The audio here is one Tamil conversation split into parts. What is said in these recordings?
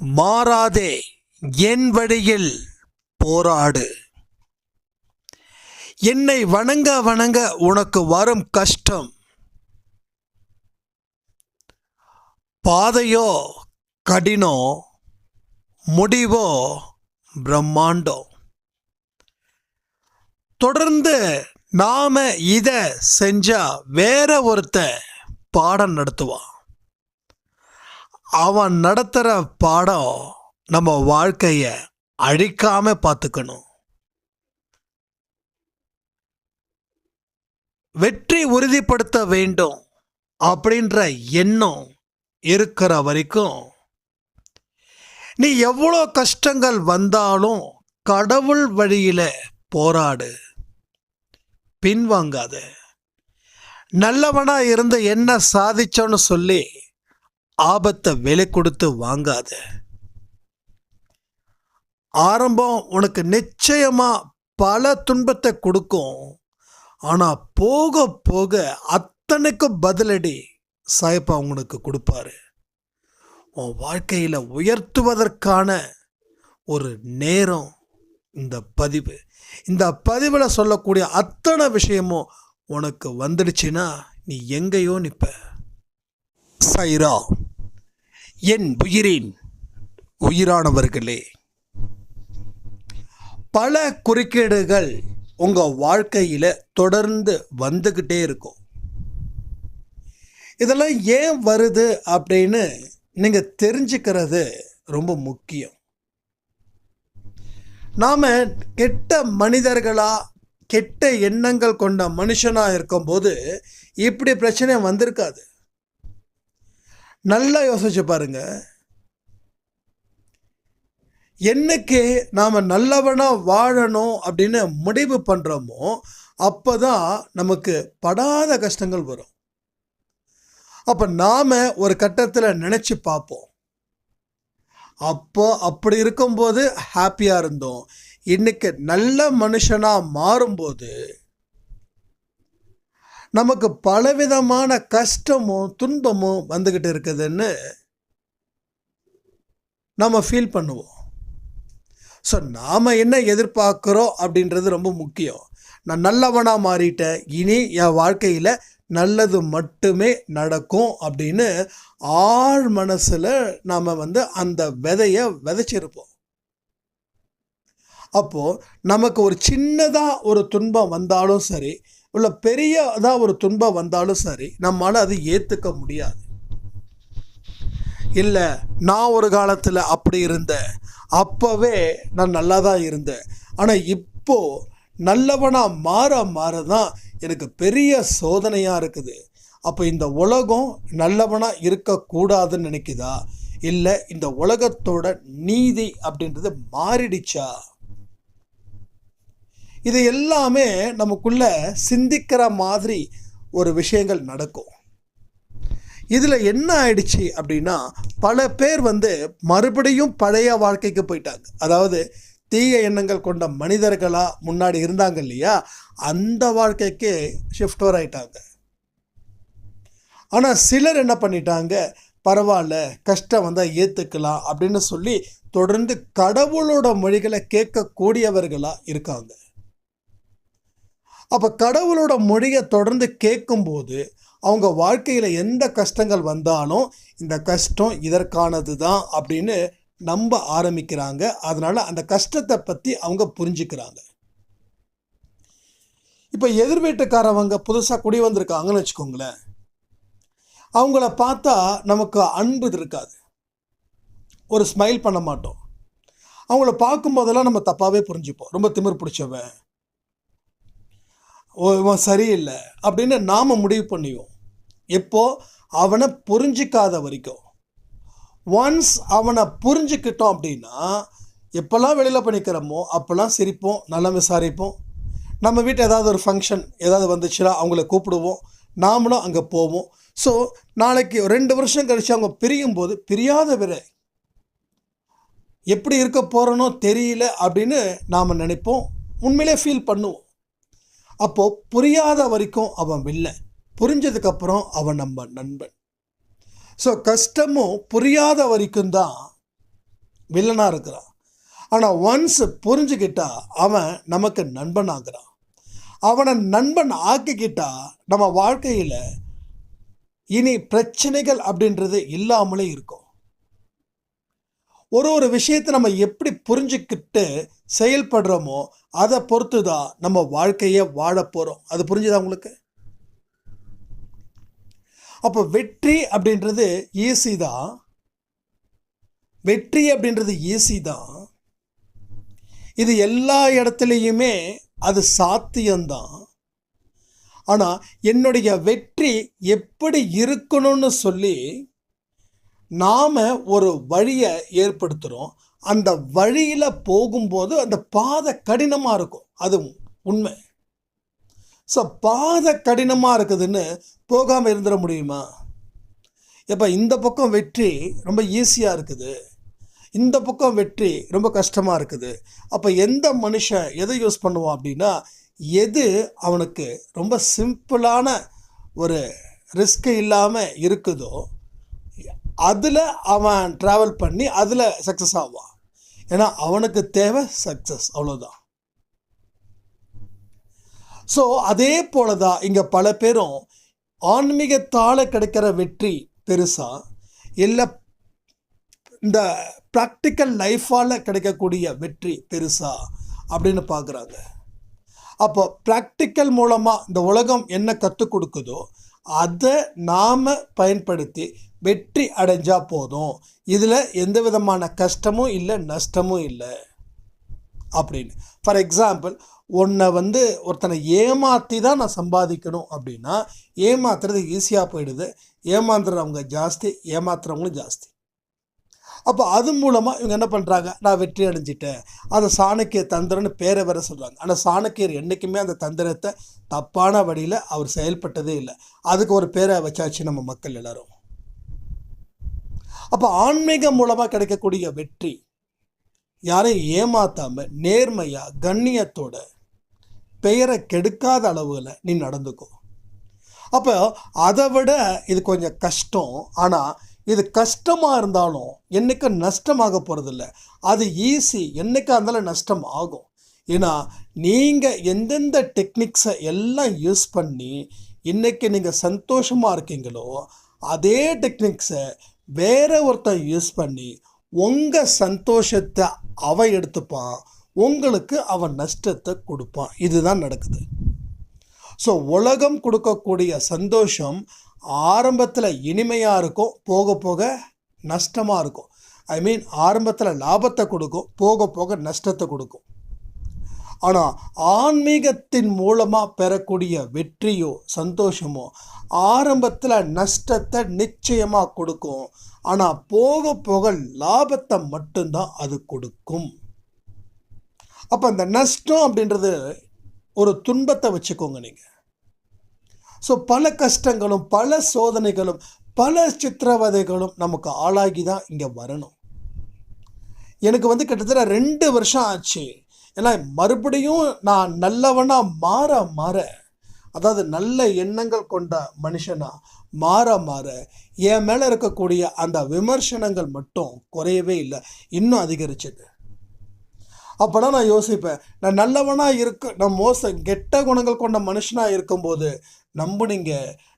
மாறாதே என் வழியில் போராடு. என்னை வணங்க வணங்க உனக்கு வரும் கஷ்டம். பாதையோ கடினம் முடிவோ பிரம்மாண்டம் தொடர்ந்து நாம இத செஞ்சா வேற ஒருத்த பாடம் நடத்துவான். அவன் நடத்துகிற பாடம் நம்ம வாழ்க்கையை அழிக்காம பார்த்துக்கணும் வெற்றி உறுதிப்படுத்த வேண்டும் அப்படின்ற எண்ணம் இருக்கிற வரைக்கும் நீ எவ்வளோ கஷ்டங்கள் வந்தாலும் கடவுள் வழியில் போராடு. பின்வாங்காத. நல்லவனாக இருந்து என்ன சாதிச்சோன்னு சொல்லி ஆபத்தை விலை கொடுத்து வாங்காத. ஆரம்பம் உனக்கு நிச்சயமா பல துன்பத்தை கொடுக்கும். ஆனா போக போக அத்தனைக்கும் பதிலடி சாயப்பா உனக்கு கொடுப்பாரு. உன் வாழ்க்கையில உயர்த்துவதற்கான ஒரு நேரம் இந்த பதிவு. இந்த பதிவில் சொல்லக்கூடிய அத்தனை விஷயமும் உனக்கு வந்துடுச்சுன்னா நீ எங்கேயோ நிற்ப சைரா. என் உயிரின் உயிரானவர்களே பல குறுக்கீடுகள் உங்கள் வாழ்க்கையில் தொடர்ந்து வந்துக்கிட்டே இருக்கும். இதெல்லாம் ஏன் வருது அப்படின்னு நீங்கள் தெரிஞ்சுக்கிறது ரொம்ப முக்கியம். நாம் கெட்ட மனிதர்களாக கெட்ட எண்ணங்கள் கொண்ட மனுஷனாக இருக்கும்போது இப்படி பிரச்சனை வந்திருக்காது. நல்லா யோசிச்சு பாருங்க. என்னைக்கு நாம் நல்லவனாக வாழணும் அப்படின்னு முடிவு பண்ணுறோமோ அப்போ தான் நமக்கு படாத கஷ்டங்கள் வரும். அப்போ நாம் ஒரு கட்டத்தில் நினச்சி பார்ப்போம். அப்போ அப்படி இருக்கும்போது ஹாப்பியாக இருந்தோம். இன்றைக்கி நல்ல மனுஷனாக மாறும்போது நமக்கு பலவிதமான கஷ்டமும் துன்பமும் வந்துக்கிட்டு இருக்குதுன்னு நம்ம ஃபீல் பண்ணுவோம். ஸோ நாம் என்ன எதிர்பார்க்குறோம் அப்படின்றது ரொம்ப முக்கியம். நான் நல்லவனாக மாறிட்டேன் இனி என் வாழ்க்கையில் நல்லது மட்டுமே நடக்கும் அப்படின்னு ஆழ் மனசில் நாம் வந்து அந்த விதையை விதைச்சிருப்போம். அப்போது நமக்கு ஒரு சின்னதாக ஒரு துன்பம் வந்தாலும் சரி இல்லை பெரியதாக ஒரு துன்பம் வந்தாலும் சரி நம்மளால் அது ஏற்றுக்க முடியாது. இல்லை நான் ஒரு காலத்தில் அப்படி இருந்தேன். அப்போவே நான் நல்லா தான் இருந்தேன். ஆனால் இப்போது நல்லவனாக மாற மாற தான் எனக்கு பெரிய சோதனையாக இருக்குது. அப்போ இந்த உலகம் நல்லவனாக இருக்கக்கூடாதுன்னு நினைக்குதா? இல்லை இந்த உலகத்தோட நீதி அப்படின்றது மாறிடுச்சா? இது எல்லாமே நமக்குள்ள சிந்திக்கிற மாதிரி ஒரு விஷயங்கள் நடக்கும். இதில் என்ன ஆயிடுச்சு அப்படின்னா பல பேர் வந்து மறுபடியும் பழைய வாழ்க்கைக்கு போயிட்டாங்க. அதாவது தீய எண்ணங்கள் கொண்ட மனிதர்களாக முன்னாடி இருந்தாங்க இல்லையா? அந்த வாழ்க்கைக்கு ஷிஃப்ட் ஓவர் ஆயிட்டாங்க. ஆனால் சிலர் என்ன பண்ணிட்டாங்க? பரவாயில்ல கஷ்டம் வந்தால் ஏற்றுக்கலாம் அப்படின்னு சொல்லி தொடர்ந்து கடவுளோட மொழிகளை கேட்கக்கூடியவர்களாக இருக்காங்க. அப்போ கடவுளோட மொழியை தொடர்ந்து கேட்கும்போது அவங்க வாழ்க்கையில் எந்த கஷ்டங்கள் வந்தாலும் இந்த கஷ்டம் இதற்கானது தான் அப்படின்னு நம்ப ஆரம்பிக்கிறாங்க. அதனால் அந்த கஷ்டத்தை பற்றி அவங்க புரிஞ்சுக்கிறாங்க. இப்போ எதிர் வீட்டுக்காரவங்க புதுசாக குடி வந்திருக்காங்கன்னு வச்சுக்கோங்களேன். அவங்கள பார்த்தா நமக்கு அன்பு இருக்காது. ஒரு ஸ்மைல் பண்ண மாட்டோம். அவங்கள பார்க்கும்போதெல்லாம் நம்ம தப்பாகவே புரிஞ்சுப்போம். ரொம்ப திமிர் பிடிச்சவன். இவன் சரியில்லை அப்படின்னு நாம் முடிவு பண்ணிவோம் எப்போ? அவனை புரிஞ்சிக்காத வரைக்கும். ஒன்ஸ் அவனை புரிஞ்சுக்கிட்டோம் அப்படின்னா எப்போல்லாம் வெளியில் பண்ணிக்கிறோமோ அப்போல்லாம் சிரிப்போம் நல்லா விசாரிப்போம். நம்ம வீட்டில் ஏதாவது ஒரு ஃபங்க்ஷன் ஏதாவது வந்துச்சுன்னா அவங்கள கூப்பிடுவோம். நாமளும் அங்கே போவோம். ஸோ நாளைக்கு ரெண்டு வருஷம் கழித்து அவங்க பிரியும் போது பிரியாத விரை. எப்படி இருக்க போகிறனோ தெரியல அப்படின்னு நாம் நினைப்போம். உண்மையிலே ஃபீல் பண்ணுவோம். அப்போது புரியாத வரைக்கும் அவன் வில்லை. புரிஞ்சதுக்கப்புறம் அவன் நம்ம நண்பன். ஸோ கஷ்டமும் புரியாத வரைக்கும் தான் வில்லனாக இருக்கிறான். ஆனால் ஒன்ஸ் புரிஞ்சுக்கிட்டா அவன் நமக்கு நண்பன் ஆகிறான் அவனை நண்பன் ஆக்கிக்கிட்டா நம்ம வாழ்க்கையில் இனி பிரச்சனைகள் அப்படின்றது இல்லாமலே இருக்கும். ஒரு ஒரு விஷயத்தை நம்ம எப்படி புரிஞ்சுக்கிட்டு செயல்படுறோமோ அதை பொறுத்து தான் நம்ம வாழ்க்கையை வாழ போகிறோம் அது புரிஞ்சுதா உங்களுக்கு? அப்போ வெற்றி அப்படின்றது ஈஸி தான் வெற்றி அப்படின்றது ஈஸி தான் இது எல்லா இடத்துலையுமே அது சாத்தியம்தான் ஆனால் என்னுடைய வெற்றி எப்படி இருக்கணும்னு சொல்லி நாம் ஒரு வழியை ஏற்படுத்துகிறோம் அந்த வழியில் போகும்போது அந்த பாதை கடினமாக இருக்கும். அது உண்மை. ஸோ பாதை கடினமாக இருக்குதுன்னு போகாமல் இருந்துட முடியுமா? இப்போ இந்த பக்கம் வெற்றி ரொம்ப ஈஸியாக இருக்குது. இந்த பக்கம் வெற்றி ரொம்ப கஷ்டமாக இருக்குது. அப்போ எந்த மனுஷன் எதை யூஸ் பண்ணுவான் அப்படின்னா எது அவனுக்கு ரொம்ப சிம்பிளான ஒரு ரிஸ்க் இல்லாமல் இருக்குதோ அதில் அவன் ட்ராவல் பண்ணி அதில் சக்ஸஸ் ஆவான். ஏன்னா அவனுக்கு தேவை சக்ஸஸ் அவ்வளோதான் ஸோ அதே போல தான் இங்கே பல பேரும் ஆன்மீகத்தால் கிடைக்கிற வெற்றி பெருசாக இல்லை இந்த ப்ராக்டிக்கல் லைஃபால் கிடைக்கக்கூடிய வெற்றி பெருசா அப்படின்னு பார்க்குறாங்க அப்போ ப்ராக்டிக்கல் மூலமாக இந்த உலகம் என்ன கற்றுக் கொடுக்குதோ அதை நாம் பயன்படுத்தி வெற்றி அடைஞ்சால் போதும். இதில் எந்த விதமான கஷ்டமும் இல்லை நஷ்டமும் இல்லை. அப்படின்னு. ஃபார் எக்ஸாம்பிள் உன்னை வந்து ஒருத்தனை ஏமாற்றி தான் நான் சம்பாதிக்கணும் அப்படின்னா ஏமாத்துறது ஈஸியாக போயிடுது. ஏமாந்துறவங்க ஜாஸ்தி ஏமாத்துறவங்களும் ஜாஸ்தி. அப்போ அது மூலமாக இவங்க என்ன பண்ணுறாங்க நான் வெற்றி அடைஞ்சிட்டேன். அந்த சாணக்கிய தந்திரம்னு பேரை வேற சொல்கிறாங்க ஆனால் சாணக்கியர் என்றைக்குமே அந்த தந்திரத்தை தப்பான வழியில் அவர் செயல்பட்டதே இல்லை. அதுக்கு ஒரு பேரை வச்சாச்சு நம்ம மக்கள் எல்லாரும். அப்போ ஆன்மீகம் மூலமாக கிடைக்கக்கூடிய வெற்றி யாரையும் ஏமாத்தாமல் நேர்மையாக கண்ணியத்தோட பெயரை கெடுக்காத அளவில் நீ நடந்துக்கோ. அப்போ அதை விட இது கொஞ்சம் கஷ்டம். ஆனால் இது கஷ்டமாக இருந்தாலும் என்றைக்கும் நஷ்டமாக போகிறதில்ல அது ஈஸி என்றைக்கா இருந்தாலும் நஷ்டம் ஆகும். ஏன்னா நீங்கள் எந்தெந்த டெக்னிக்ஸை எல்லாம் யூஸ் பண்ணி இன்றைக்கி நீங்கள் சந்தோஷமாக இருக்கீங்களோ அதே டெக்னிக்ஸை வேற ஒருத்தன் யூஸ் பண்ணி உங்கள் சந்தோஷத்தை அவன் எடுத்துப்பான். உங்களுக்கு அவன் நஷ்டத்தை கொடுப்பான். இதுதான் நடக்குது. ஸோ உலகம் கொடுக்கக்கூடிய சந்தோஷம் ஆரம்பத்தில் இனிமையாக இருக்கும் போக போக நஷ்டமாக இருக்கும். ஐ மீன் ஆரம்பத்தில் லாபத்தை கொடுக்கும் போக போக நஷ்டத்தை கொடுக்கும். ஆனால் ஆன்மீகத்தின் மூலமாக பெறக்கூடிய வெற்றியோ சந்தோஷமோ ஆரம்பத்தில் நஷ்டத்தை நிச்சயமாக கொடுக்கும். ஆனால் போக போக லாபத்தை மட்டும்தான் அது கொடுக்கும். அப்போ அந்த நஷ்டம் அப்படின்றது ஒரு துன்பத்தை வச்சுக்கோங்க நீங்கள் ஸோ பல கஷ்டங்களும் பல சோதனைகளும் பல சித்திரவதைகளும் நமக்கு ஆளாகி தான் இங்கே வரணும். எனக்கு வந்து கிட்டத்தட்ட ரெண்டு வருஷம் ஆச்சு. ஏன்னா மறுபடியும் நான் நல்லவனாக மாற மாற அதாவது நல்ல எண்ணங்கள் கொண்ட மனுஷனா மாற மாற என் மேலே இருக்கக்கூடிய அந்த விமர்சனங்கள் மட்டும் குறையவே இல்லை. இன்னும் அதிகரிச்சது. அப்போனா நான் யோசிப்பேன் நான் நல்லவனாக இருக்க நான் மோச கெட்ட குணங்கள் கொண்ட மனுஷனாக இருக்கும்போது நம்புனீங்க.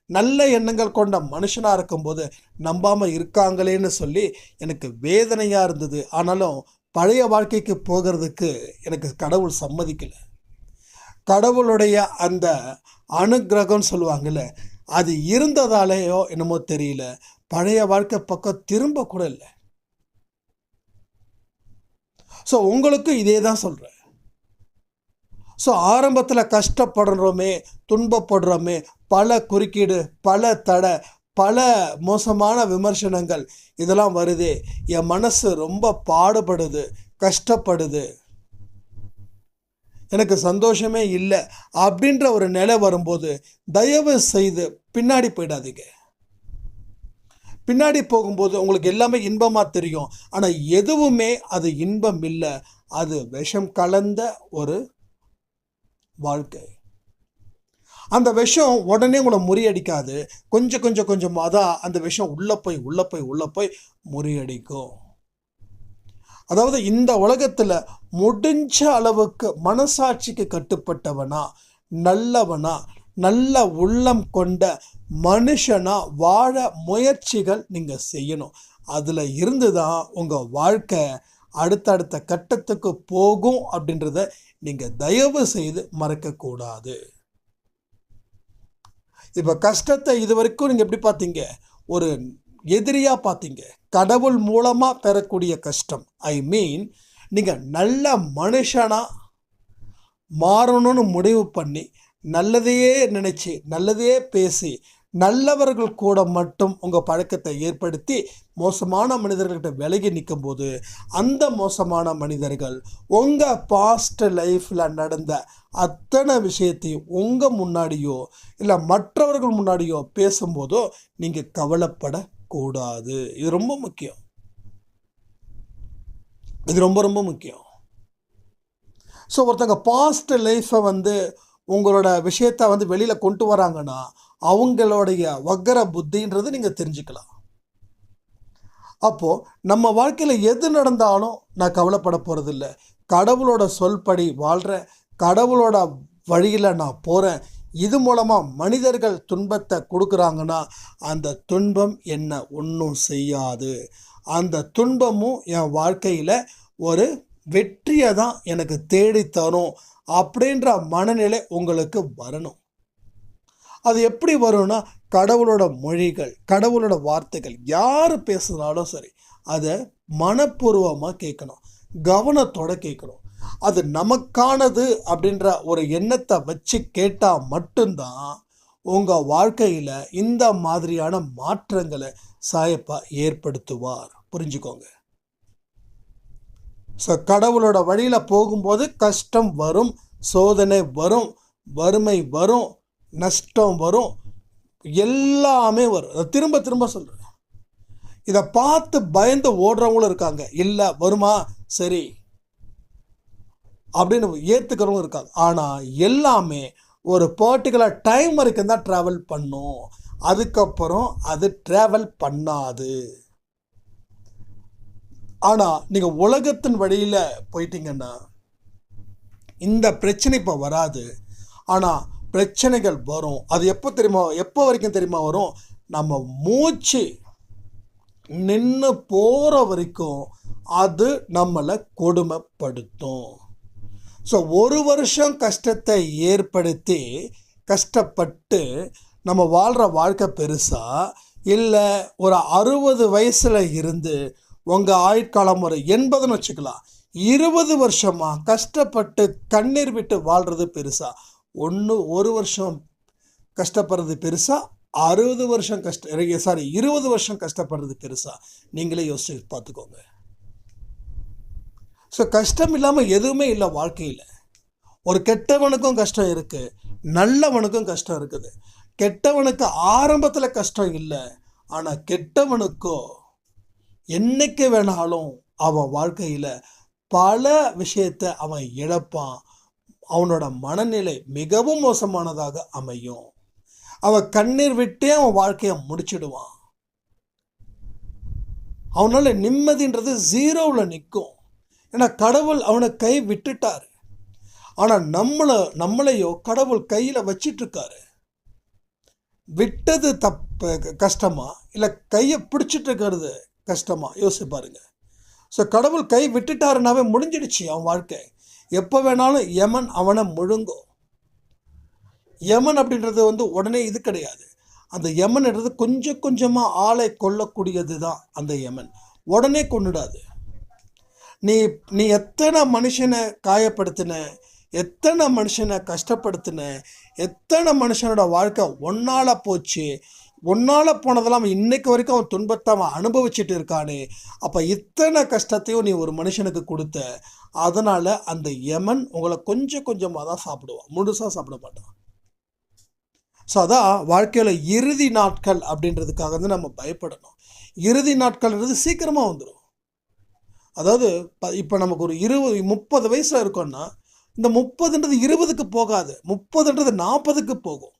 நல்ல எண்ணங்கள் கொண்ட மனுஷனாக இருக்கும்போது நம்பாமல் இருக்காங்களேன்னு சொல்லி எனக்கு வேதனையாக இருந்தது. ஆனாலும் பழைய வாழ்க்கைக்கு போகிறதுக்கு எனக்கு கடவுள் சம்மதிக்கலை. கடவுளுடைய அந்த அனுகிரகம்னு சொல்லுவாங்கள்ல அது இருந்ததாலேயோ என்னமோ தெரியல. பழைய வாழ்க்கை பக்கம் திரும்ப கூட இல்லை. ஸோ உங்களுக்கு இதே தான் சொல்கிறேன் ஸோ ஆரம்பத்தில் கஷ்டப்படுறோமே துன்பப்படுறோமே பல குறுக்கீடு பல தடை பல மோசமான விமர்சனங்கள் இதெல்லாம் வருது. என் மனசு ரொம்ப பாடுபடுது கஷ்டப்படுது. எனக்கு சந்தோஷமே இல்லை அப்படின்ற ஒரு நிலை வரும்போது தயவு செய்து பின்னாடி போயிடாதீங்க. பின்னாடி போகும்போது உங்களுக்கு எல்லாமே இன்பமாக தெரியும். ஆனால் எதுவுமே அது இன்பம் இல்லை. அது விஷம் கலந்த ஒரு வாழ்க்கை. அந்த விஷம் உடனே உங்களை முறியடிக்காது. கொஞ்சம் கொஞ்சம் கொஞ்சமாக தான் அந்த விஷம் உள்ளே போய் உள்ளே போய் உள்ளே போய் முறியடிக்கும். அதாவது இந்த உலகத்தில் முடிஞ்ச அளவுக்கு மனசாட்சிக்கு கட்டுப்பட்டவனா நல்லவனா நல்ல உள்ளம் கொண்ட மனுஷனா வாழ முயற்சிகள் நீங்கள் செய்யணும். அதில் இருந்து தான் உங்கள் வாழ்க்கை அடுத்தடுத்த கட்டத்துக்கு போகும் அப்படின்றத நீங்கள் தயவு செய்து மறக்கக்கூடாது. இப்போ கஷ்டத்தை இது வரைக்கும் நீங்கள் எப்படி பார்த்தீங்க? ஒரு எதிரியாக பார்த்தீங்க. கடவுள் மூலமாக பெறக்கூடிய கஷ்டம். ஐ மீன் நீங்கள் நல்ல மனுஷனாக மாறணும்னு முடிவு பண்ணி நல்லதையே நினச்சி நல்லதையே பேசி நல்லவர்கள் கூட மட்டும் உங்கள் பழக்கத்தை ஏற்படுத்தி மோசமான மனிதர்கள்கிட்ட விலகி நிற்கும் போது அந்த மோசமான மனிதர்கள் உங்கள் பாஸ்ட் லைஃப்பில் நடந்த அத்தனை விஷயத்தையும் உங்கள் முன்னாடியோ இல்லை மற்றவர்கள் முன்னாடியோ பேசும்போதோ நீங்கள் கவலைப்படக்கூடாது. இது ரொம்ப முக்கியம். இது ரொம்ப ரொம்ப முக்கியம். ஸோ ஒருத்தங்க பாஸ்ட் லைஃப்பை வந்து உங்களோட விஷயத்தை வந்து வெளியில் கொண்டு வராங்கன்னா அவங்களுடைய வக்கர புத்தின்றது நீங்கள் தெரிஞ்சுக்கலாம். அப்போது நம்ம வாழ்க்கையில் எது நடந்தாலும் நான் கவலைப்பட போகிறதில்ல கடவுளோட சொல்படி வாழ்கிறேன் கடவுளோட வழியில் நான் போகிறேன் இது மூலமாக மனிதர்கள் துன்பத்தை கொடுக்குறாங்கன்னா அந்த துன்பம் என்ன ஒன்றும் செய்யாது. அந்த துன்பமும் என் வாழ்க்கையில் ஒரு வெற்றியை தான் எனக்கு தேடித்தரும் தரும் அப்படின்ற மனநிலை உங்களுக்கு வரணும். அது எப்படி வரும்னா கடவுளோட மொழிகள் கடவுளோட வார்த்தைகள் யார் பேசுனாலும் சரி அதை மனப்பூர்வமாக கேட்கணும் கவனத்தோட கேட்கணும். அது நமக்கானது அப்படின்ற ஒரு எண்ணத்தை வச்சு கேட்டால் மட்டும்தான் உங்கள் வாழ்க்கையில் இந்த மாதிரியான மாற்றங்களை சாயப்பா ஏற்படுத்துவார். புரிஞ்சுக்கோங்க. ஸோ கடவுளோட வழியில் போகும்போது கஷ்டம் வரும் சோதனை வரும் வறுமை வரும் நஷ்டம் வரும். எல்லாமே வரும். அதை திரும்ப திரும்ப சொல்கிறேன் இதை பார்த்து பயந்து ஓடுறவங்களும் இருக்காங்க. இல்லை வருமா? சரி. அப்படின்னு ஏற்றுக்கிறவங்க இருக்காங்க. ஆனால் எல்லாமே ஒரு பர்டிகுலர் டைம் வரைக்கும் தான் ட்ராவல் பண்ணும். அதுக்கப்புறம் அது ட்ராவல் பண்ணாது. ஆனால் நீங்கள் உலகத்தின் வழியில் போயிட்டீங்கன்னா இந்த பிரச்சனை இப்போ வராது. ஆனால் பிரச்சனைகள் வரும். அது எப்போ தெரியுமா? எப்போ வரைக்கும் தெரியுமா வரும்? நம்ம மூச்சு நின்று போகிற வரைக்கும் அது நம்மளை கொடுமைப்படுத்தும். ஸோ ஒரு வருஷம் கஷ்டத்தை ஏற்படுத்தி கஷ்டப்பட்டு நம்ம வாழ்கிற வாழ்க்கை பெருசாக இல்லை ஒரு அறுபது வயசில் இருந்து உங்கள் ஆயுட்காலம் ஒரு எண்பதுன்னு வச்சுக்கலாம். இருபது வருஷமாக கஷ்டப்பட்டு கண்ணீர் விட்டு வாழ்கிறது பெருசாக ஒன்று ஒரு வருஷம் கஷ்டப்படுறது பெருசாக அறுபது வருஷம் கஷ்ட சாரி இருபது வருஷம் கஷ்டப்படுறது பெருசாக நீங்களே யோசிச்சு பார்த்துக்கோங்க. ஸோ கஷ்டம் இல்லாமல் எதுவுமே இல்லை வாழ்க்கையில். ஒரு கெட்டவனுக்கும் கஷ்டம் இருக்குது நல்லவனுக்கும் கஷ்டம் இருக்குது. கெட்டவனுக்கு ஆரம்பத்தில் கஷ்டம் இல்லை ஆனால் கெட்டவனுக்கோ என்னைக்கு வேணாலும் அவன் வாழ்க்கையில் பல விஷயத்தை அவன் இழப்பான். அவனோட மனநிலை மிகவும் மோசமானதாக அமையும். அவன் கண்ணீர் விட்டே அவன் வாழ்க்கையை முடிச்சிடுவான். அவனால் நிம்மதின்றது ஜீரோவில் நிற்கும். ஏன்னா கடவுள் அவனை கை விட்டுட்டாரு. ஆனால் நம்மளை நம்மளையோ கடவுள் கையில் வச்சிட்ருக்காரு. விட்டது தப்பு கஷ்டமா? இல்லை கையை பிடிச்சிட்டு இருக்கிறது கஷ்டமா? யோசிச்சு பாருங்க. ஸோ கடவுள் கை விட்டுட்டாருனாவே முடிஞ்சிடுச்சு அவன் வாழ்க்கை. எப்போ வேணாலும் யமன் அவனை முழுங்கும் யமன் அப்படின்றது வந்து உடனே இது கிடையாது. அந்த யமன்ன்றது கொஞ்சம் கொஞ்சமாக ஆளை கொல்லக்கூடியது தான் அந்த யமன். உடனே கொண்டுடாது நீ நீ எத்தனை மனுஷனை காயப்படுத்தின எத்தனை மனுஷனை கஷ்டப்படுத்தின எத்தனை மனுஷனோட வாழ்க்கை ஒன்னால் போச்சு ஒன்னால் போனதெல்லாம் அவன் இன்னைக்கு வரைக்கும் அவன் துன்பத்தை அவன் அனுபவிச்சுட்டு இருக்கானே. அப்போ இத்தனை கஷ்டத்தையும் நீ ஒரு மனுஷனுக்கு கொடுத்த. அதனால் அந்த யமன் உங்களை கொஞ்சம் கொஞ்சமாக தான் சாப்பிடுவான் முழுசாக சாப்பிட மாட்டான் ஸோ அதான் வாழ்க்கையில் இறுதி நாட்கள் அப்படின்றதுக்காக வந்து நம்ம பயப்படணும். இறுதி நாட்கள்ன்றது சீக்கிரமாக வந்துடும் அதாவது இப்போ நமக்கு ஒரு இருபது முப்பது வயசில் இருக்கோன்னா இந்த முப்பதுன்றது இருபதுக்கு போகாது. முப்பதுன்றது நாற்பதுக்கு போகும்.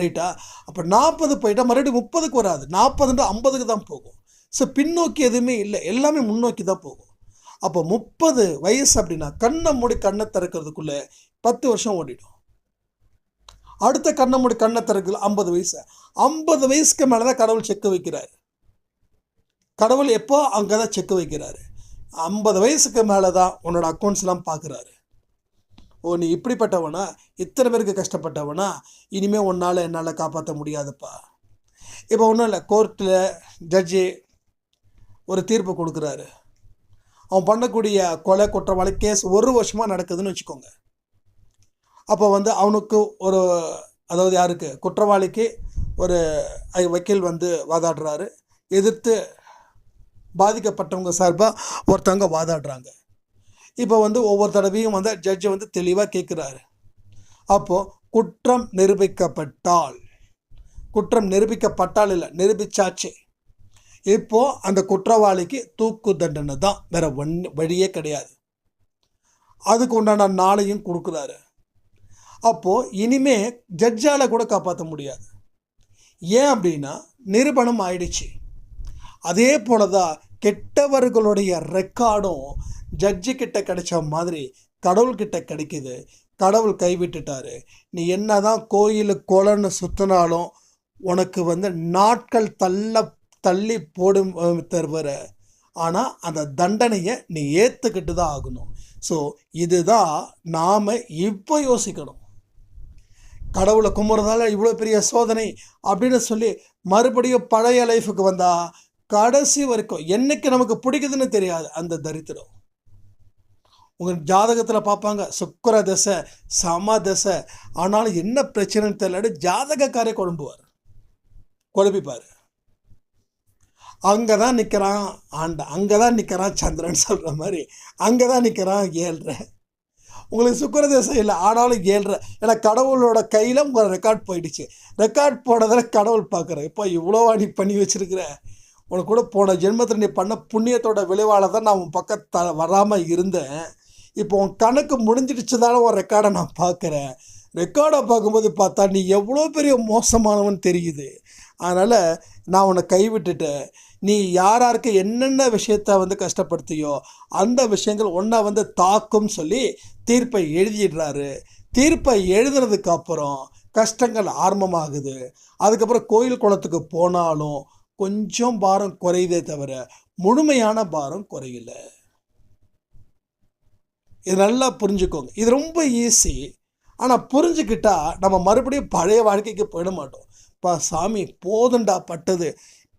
ரைட்டா அப்போ நாற்பது போயிட்டால் மறுபடியும் முப்பதுக்கு வராது. நாற்பதுன்றது ஐம்பதுக்கு தான் போகும். ஸோ பின்னோக்கி எதுவுமே இல்லை. எல்லாமே முன்னோக்கி தான் போகும். அப்போ முப்பது வயசு அப்படின்னா கண்ணை மூடி கண்ணை திறக்கிறதுக்குள்ளே பத்து வருஷம் ஓடிடும். அடுத்த கண்ணை மூடி கண்ணை திறக்கல ஐம்பது வயசு. ஐம்பது வயசுக்கு மேலே தான் கடவுள் செக்கு வைக்கிறார். கடவுள் எப்போ? அங்கே தான் செக்கு வைக்கிறாரு. ஐம்பது வயசுக்கு மேலே தான் உன்னோட அக்கௌண்ட்ஸ்லாம் பார்க்குறாரு. ஓ நீ இப்படிப்பட்டவனா? இத்தனை பேருக்கு கஷ்டப்பட்டவனா? இனிமேல் உன்னால் என்னால் காப்பாற்ற முடியாதுப்பா. இப்போ ஒன்றும் இல்லை கோர்ட்டில் ஜட்ஜி ஒரு தீர்ப்பு கொடுக்குறாரு. அவன் பண்ணக்கூடிய கொலை குற்றவாளி கேஸ் ஒரு வருஷமாக நடக்குதுன்னு வச்சுக்கோங்க. அப்போ வந்து அவனுக்கு ஒரு அதாவது யாருக்கு? குற்றவாளிக்கு ஒரு ஐ- வக்கீல் வந்து வாதாடுறாரு. எதிர்த்து பாதிக்கப்பட்டவங்க சார்பாக ஒருத்தவங்க வாதாடுறாங்க. இப்போ வந்து ஒவ்வொரு தடவையும் வந்து ஜட்ஜு வந்து தெளிவாக கேட்குறாரு அப்போது குற்றம் நிரூபிக்கப்பட்டால் குற்றம் நிரூபிக்கப்பட்டால் இல்லை நிரூபிச்சாச்சு. இப்போ அந்த குற்றவாளிக்கு தூக்கு தண்டனை தான். வேற ஒன் வழியே கிடையாது. அதுக்கு உண்டான நாளையும் கொடுக்குறாரு. அப்போது இனிமே ஜட்ஜால் கூட காப்பாற்ற முடியாது. ஏன் அப்படின்னா நிரூபணம் ஆயிடுச்சு. அதே போல தான் கெட்டவர்களுடைய ரெக்கார்டும் ஜட்ஜு கிட்ட கிடைச்ச மாதிரி கடவுள்கிட்ட கிடைக்குது. கடவுள் கைவிட்டுட்டாரு. நீ என்ன தான் கோயிலு கொலன்னு சுற்றினாலும் உனக்கு வந்து நாட்கள் தள்ள தள்ளி போடும் தருவார் ஆனால் அந்த தண்டனையை நீ ஏற்றுக்கிட்டு தான் ஆகணும். ஸோ இதுதான் நாம் இப்போ யோசிக்கணும். கடவுளை கும்புறதால இவ்வளோ பெரிய சோதனை அப்படின்னு சொல்லி மறுபடியும் பழைய லைஃபுக்கு வந்தால் கடைசி வரைக்கும் என்னைக்கு நமக்கு பிடிக்குதுன்னு தெரியாது அந்த தரித்திரம். உங்கள் ஜாதகத்தில் பார்ப்பாங்க சுக்கர தசை சம தசை. ஆனாலும் என்ன பிரச்சனைன்னு தெரியல ஜாதகக்காரே குழம்புவார். குழப்பிப்பார். அங்கே தான் நிற்கிறான் ஆண்ட அங்கே தான் நிற்கிறான் சந்திரன் சொல்கிற மாதிரி. அங்கே தான் நிற்கிறான் ஏழ்ற உங்களுக்கு சுக்கர தேசம் இல்லை ஆனாலும் ஏழ்ற ஏன்னா கடவுளோட கையில் உங்கள் ரெக்கார்ட் போயிடுச்சு. ரெக்கார்ட் போனதில் கடவுள் பார்க்குறேன் இப்போ இவ்வளோவா நீ பண்ணி வச்சுருக்கிற? உனக்கு கூட போன ஜென்மத்தில் நீ பண்ண புண்ணியத்தோட விளைவால் தான் நான் உன் பக்கத்த வராமல் இருந்தேன். இப்போ உன் கணக்கு முடிஞ்சிடுச்சுதான உன் ரெக்கார்டை நான் பார்க்குறேன் ரெக்கார்டை பார்க்கும்போது பார்த்தா நீ எவ்வளோ பெரிய மோசமானவன் தெரியுது. அதனால் நான் உன்னை கைவிட்டுட்டேன். நீ யாராருக்கு என்னென்ன விஷயத்த வந்து கஷ்டப்படுத்தியோ அந்த விஷயங்கள் ஒன்றை வந்து தாக்கும் சொல்லி தீர்ப்பை எழுதிடுறாரு. தீர்ப்பை எழுதுனதுக்கு அப்புறம் கஷ்டங்கள் ஆரம்பமாகுது. அதுக்கப்புறம் கோயில் குளத்துக்கு போனாலும் கொஞ்சம் பாரம் குறையுதே தவிர முழுமையான பாரம் குறையல. இது நல்லா புரிஞ்சுக்கோங்க. இது ரொம்ப ஈஸி ஆனால் புரிஞ்சுக்கிட்டா நம்ம மறுபடியும் பழைய வாழ்க்கைக்கு போயிட மாட்டோம். பா சாமி போதுண்டா பட்டது.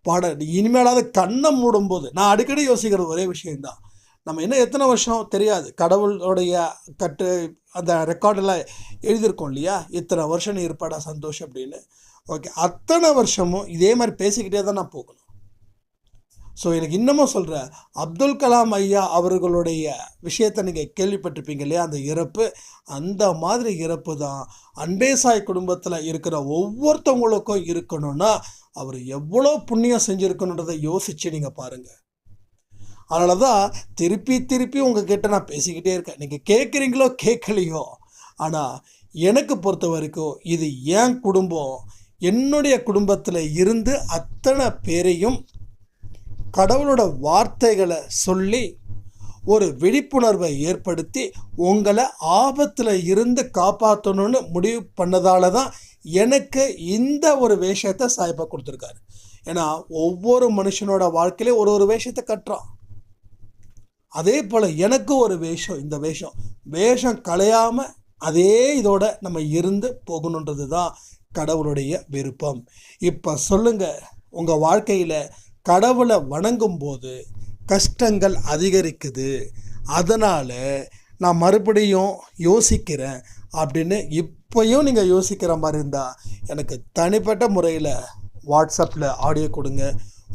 பட இனிமேலாவது கண்ணை மூடும்போது. நான் அடிக்கடி யோசிக்கிறது ஒரே விஷயம்தான். நம்ம இன்னும் எத்தனை வருஷம் தெரியாது. கடவுளுடைய கட்டு அந்த ரெக்கார்டெல்லாம் எழுதியிருக்கோம் இல்லையா? இத்தனை வருஷம் நீ இருப்பாடா சந்தோஷம் அப்படின்னு. ஓகே அத்தனை வருஷமும் இதே மாதிரி பேசிக்கிட்டே தான் நான் போகணும். ஸோ எனக்கு இன்னமும் சொல்கிறேன் அப்துல் கலாம் ஐயா அவர்களுடைய விஷயத்தை நீங்கள் கேள்விப்பட்டிருப்பீங்க இல்லையா? அந்த இறப்பு அந்த மாதிரி இறப்பு தான் அன்பேசாய் குடும்பத்தில் இருக்கிற ஒவ்வொருத்தவங்களுக்கும் இருக்கணும்னா அவர் எவ்வளோ புண்ணியம் செஞ்சுருக்கணுன்றதை யோசித்து நீங்கள் பாருங்கள் அதனால தான் திருப்பி திருப்பி உங்ககிட்ட நான் பேசிக்கிட்டே இருக்கேன். நீங்கள் கேட்குறீங்களோ கேட்கலையோ ஆனால் எனக்கு பொறுத்த வரைக்கும் இது என் குடும்பம். என்னுடைய குடும்பத்தில் இருந்து அத்தனை பேரையும் கடவுளோட வார்த்தைகளை சொல்லி ஒரு விழிப்புணர்வை ஏற்படுத்தி உங்களை ஆபத்தில் இருந்து காப்பாற்றணும்னு முடிவு பண்ணதால தான் எனக்கு இந்த ஒரு வேஷத்தை சாய்ப்பா கொடுத்துருக்காரு. ஏன்னா ஒவ்வொரு மனுஷனோட வாழ்க்கையிலே ஒரு ஒரு வேஷத்தை கட்டுறான். அதே போல் எனக்கும் ஒரு வேஷம் இந்த வேஷம். வேஷம் கலையாமல் அதே இதோட நம்ம இருந்து போகணுன்றது தான் கடவுளுடைய விருப்பம். இப்போ சொல்லுங்கள் உங்கள் வாழ்க்கையில் கடவுளை வணங்கும் போது கஷ்டங்கள் அதிகரிக்குது. அதனால் நான் மறுபடியும் யோசிக்கிறேன் அப்படின்னு இப்போயும் நீங்கள் யோசிக்கிற மாதிரி இருந்தால் எனக்கு தனிப்பட்ட முறையில் வாட்ஸ்அப்பில் ஆடியோ கொடுங்க.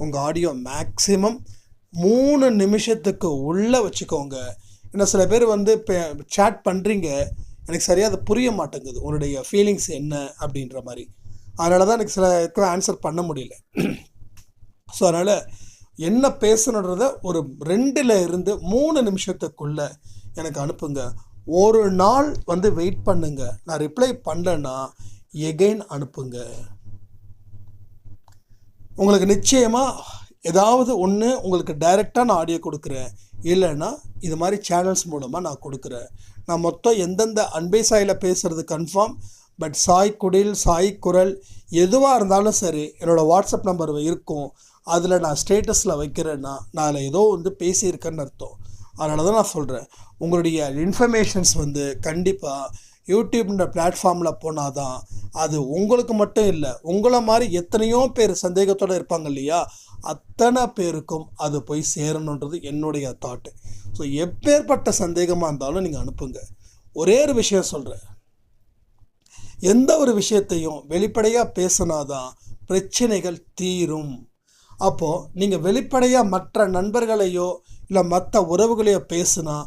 உங்கள் ஆடியோ மேக்ஸிமம் மூணு நிமிஷத்துக்கு உள்ளே வச்சுக்கோங்க. ஏன்னா சில பேர் வந்து இப்போ சேட் பண்ணுறீங்க எனக்கு சரியாக அது புரிய மாட்டேங்குது. உன்னுடைய ஃபீலிங்ஸ் என்ன அப்படின்ற மாதிரி. அதனால தான் எனக்கு சில ஆன்சர் பண்ண முடியல. ஸோ அதனால் என்ன பேசணுன்றத ஒரு ரெண்டில் இருந்து மூணு நிமிஷத்துக்குள்ள எனக்கு அனுப்புங்க. ஒரு நாள் வந்து வெயிட் பண்ணுங்க. நான் ரிப்ளை பண்ணலன்னா எகைன் அனுப்புங்க. உங்களுக்கு நிச்சயமாக ஏதாவது ஒன்று உங்களுக்கு டைரெக்டாக நான் ஆடியோ கொடுக்குறேன். இல்லைன்னா இது மாதிரி சேனல்ஸ் மூலமாக நான் கொடுக்குறேன். நான் மொத்தம் எந்தெந்த அன்பை சாயில் பேசுகிறது கன்ஃபார்ம் பட் சாய் குடில் சாய் குரல் எதுவாக இருந்தாலும் சரி என்னோடய வாட்ஸ்அப் நம்பர் இருக்கும். அதில் நான் ஸ்டேட்டஸில் வைக்கிறேன்னா நான் அதில் ஏதோ வந்து பேசியிருக்கேன்னு அர்த்தம். அதனால தான் நான் சொல்கிறேன் உங்களுடைய இன்ஃபர்மேஷன்ஸ் வந்து கண்டிப்பாக யூடியூப்ன்ற பிளாட்ஃபார்மில் போனால் தான் அது உங்களுக்கு மட்டும் இல்லை உங்களை மாதிரி எத்தனையோ பேர் சந்தேகத்தோடு இருப்பாங்க இல்லையா? அத்தனை பேருக்கும் அது போய் சேரணுன்றது என்னுடைய தாட்டு ஸோ எப்பேற்பட்ட சந்தேகமாக இருந்தாலும் நீங்கள் அனுப்புங்க. ஒரே ஒரு விஷயம் சொல்கிறேன் எந்த ஒரு விஷயத்தையும் வெளிப்படையாக பேசினாதான் பிரச்சனைகள் தீரும். அப்போது நீங்கள் வெளிப்படையாக மற்ற நண்பர்களையோ இல்லை மற்ற உறவுகளையோ பேசுனா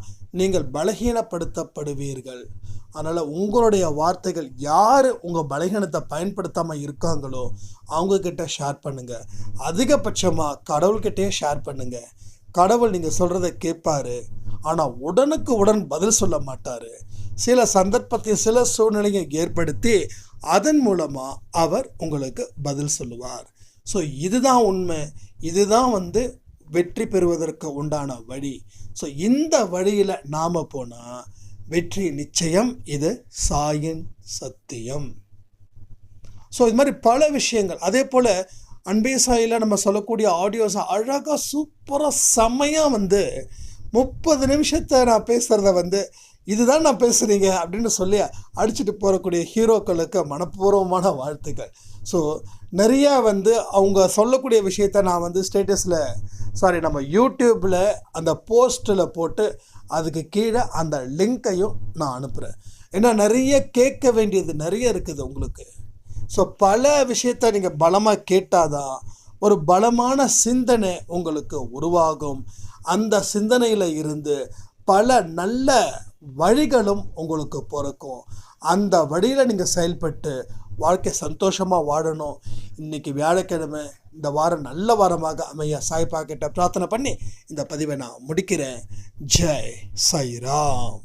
நீங்கள் பலகீனப்படுத்தப்படுவீர்கள். அதனால் உங்களுடைய வார்த்தைகள் யார் உங்கள் பலகீனத்தை பயன்படுத்தாமல் இருக்காங்களோ அவங்கக்கிட்ட ஷேர் பண்ணுங்கள் அதிகபட்சமாக கடவுள்கிட்டயே ஷேர் பண்ணுங்கள் கடவுள் நீங்கள் சொல்கிறத கேட்பார். ஆனால் உடனுக்கு உடன் பதில் சொல்ல மாட்டார். சில சந்தர்ப்பத்தை சில சூழ்நிலையை ஏற்படுத்தி அதன் மூலமாக அவர் உங்களுக்கு பதில் சொல்லுவார். ஸோ இதுதான் உண்மை. இதுதான் வந்து வெற்றி பெறுவதற்கு உண்டான வழி. ஸோ இந்த வழியில் நாம் போனால் வெற்றி நிச்சயம் இது சாயின் சத்தியம். ஸோ இது மாதிரி பல விஷயங்கள். அதே போல் அன்பே சாயில் நம்ம சொல்லக்கூடிய ஆடியோஸ் அழகாக சூப்பராக செம்மையாக வந்து முப்பது நிமிஷத்தை நான் பேசுகிறத வந்து இதுதான் நான் பேசுகிறீங்க அப்படின்னு சொல்லி அடிச்சுட்டு போகக்கூடிய ஹீரோக்களுக்கு மனப்பூர்வமான வாழ்த்துக்கள். ஸோ நிறையா வந்து அவங்க சொல்லக்கூடிய விஷயத்த நான் வந்து ஸ்டேட்டஸில் சாரி நம்ம யூடியூப்பில் அந்த போஸ்ட்டில் போட்டு அதுக்கு கீழே அந்த லிங்க்கையும் நான் அனுப்புகிறேன் ஏன்னா நிறைய கேட்க வேண்டியது நிறைய இருக்குது உங்களுக்கு. ஸோ பல விஷயத்த நீங்கள் பலமாக கேட்டாதான் ஒரு பலமான சிந்தனை உங்களுக்கு உருவாகும். அந்த சிந்தனையில் இருந்து பல நல்ல வழிகளும் உங்களுக்கு பிறக்கும். அந்த வழியில் நீங்கள் செயல்பட்டு வாழ்க்கை சந்தோஷமாக வாழணும். இன்றைக்கி வியாழக்கிழமை இந்த வாரம் நல்ல வாரமாக அமைய சாய்பா கிட்ட பிரார்த்தனை பண்ணி இந்த பதிவை நான் முடிக்கிறேன். ஜெய் சாய்ராம்